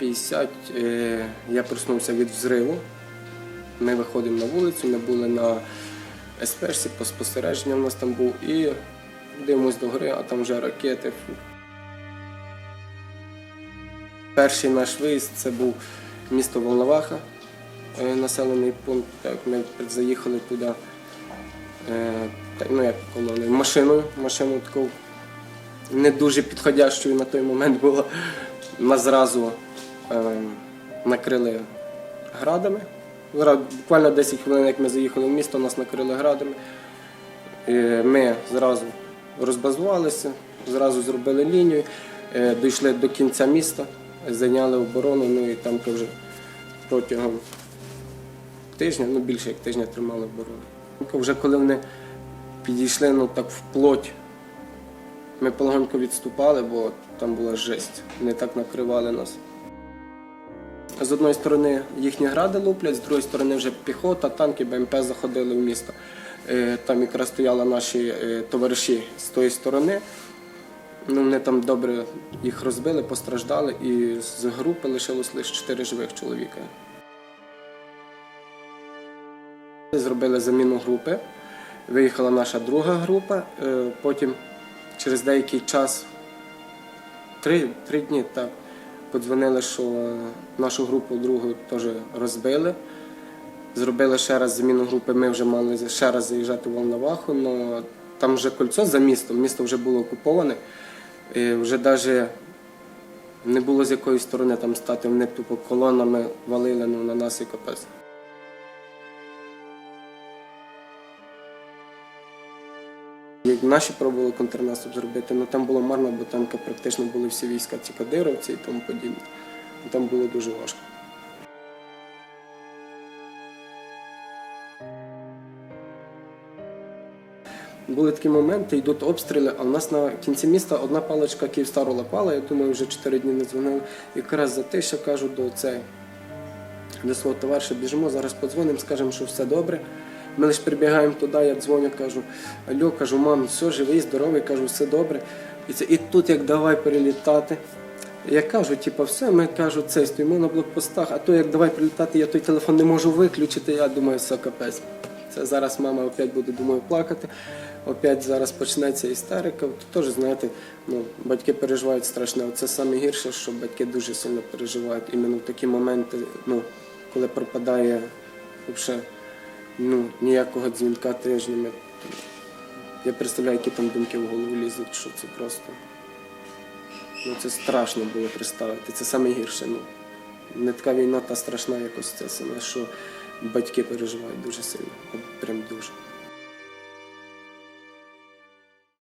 9.50 е, я проснувся від взриву. Ми виходимо на вулицю, ми були на СПшці, по спостереженню у нас там був, і дивимось до гори, а там вже ракети. Перший наш виїзд це був місто Волноваха, е, населений пункт. Так, ми заїхали туди, е, ну як колоною, машиною, машину таку не дуже підходящою на той момент було. Нас зразу накрили градами. Буквально 10 хвилин, як ми заїхали в місто, нас накрили градами. Е, Ми зразу розбазувалися, зразу зробили лінію, е, дійшли до кінця міста, зайняли оборону, ну і там вже протягом тижня, ну більше як тижня тримали оборону. Вже коли вони підійшли ну так вплоть, ми полегонько відступали, бо там була жесть. Вони так накривали нас. З одної сторони їхні гради луплять, з другої сторони вже піхота, танки, БМП заходили в місто. Е, Там якраз стояли наші е, товариші з тої сторони. Ну, вони там добре їх розбили, постраждали, і з групи лишилось лише чотири живих чоловіка. Зробили заміну групи. Виїхала наша друга група. Е, Потім через деякий час, три, три дні так, подзвонили, що нашу групу другу теж розбили. Зробили ще раз зміну групи, ми вже мали ще раз заїжджати в Волноваху, але там вже кольцо за містом, місто вже було окуповане. І вже навіть не було з якої сторони там стати, вони тупо колонами валили ну, на нас і капець. Як наші пробували контрнаступ зробити, ну там було марно, бо там практично були всі війська ці кадировці і тому подібне. Там було дуже важко. Були такі моменти, йдуть обстріли, а в нас на кінці міста одна паличка Київстару лапала, я думаю, вже 4 дні не дзвонили. Якраз за те, що кажу до цей, до свого товариша, біжимо, зараз подзвонимо, скажемо, що все добре. Ми лише прибігаємо туди, я дзвоню, кажу, алло, кажу, мам, все, живий, здоровий, кажу, все добре. І, це, і тут як давай перелітати. Я кажу, типу, все, ми кажу, це стоїмо на блокпостах, а то як давай прилітати, я той телефон не можу виключити, я думаю, все капець. Це зараз мама опять буде, думаю, плакати. Опять зараз почнеться істерика. Теж, знаєте, ну, батьки переживають страшне. Це саме гірше, що батьки дуже сильно переживають іменно в такі моменти, ну, коли пропадає взагалі ну, ніякого дзвінка тижнями. Я представляю, які там думки в голову лізуть, що це просто. Ну, це страшно було представити. Це найгірше. Ну, не така війна та страшна якось це саме, що батьки переживають дуже сильно. Прям дуже.